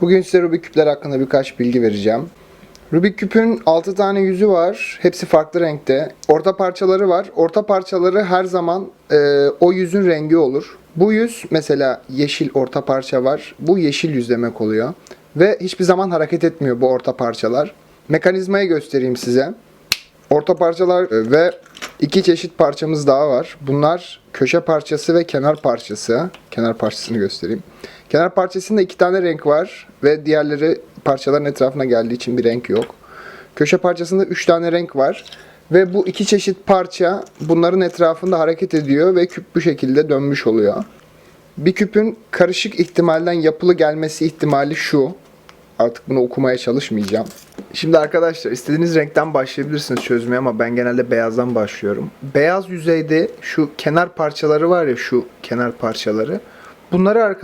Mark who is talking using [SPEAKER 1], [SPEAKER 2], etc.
[SPEAKER 1] Bugün size Rubik küpler hakkında birkaç bilgi vereceğim. Rubik küpün 6 tane yüzü var. Hepsi farklı renkte. Orta parçaları var. Orta parçaları her zaman e, o yüzün rengi olur. Bu yüz mesela yeşil orta parça var. Bu yeşil yüz demek oluyor. Ve hiçbir zaman hareket etmiyor bu orta parçalar. Mekanizmayı göstereyim size. Orta parçalar e, ve iki çeşit parçamız daha var. Bunlar köşe parçası ve kenar parçası. Kenar parçasını göstereyim. Kenar parçasında iki tane renk var ve diğerleri parçaların etrafına geldiği için bir renk yok. Köşe parçasında üç tane renk var ve bu iki çeşit parça bunların etrafında hareket ediyor ve küp bu şekilde dönmüş oluyor. Bir küpün karışık ihtimalden yapılı gelmesi ihtimali şu. Artık bunu okumaya çalışmayacağım. Şimdi arkadaşlar istediğiniz renkten başlayabilirsiniz çözmeye ama ben genelde beyazdan başlıyorum. Beyaz yüzeyde şu kenar parçaları var ya şu kenar parçaları. Bunları arkadaşlar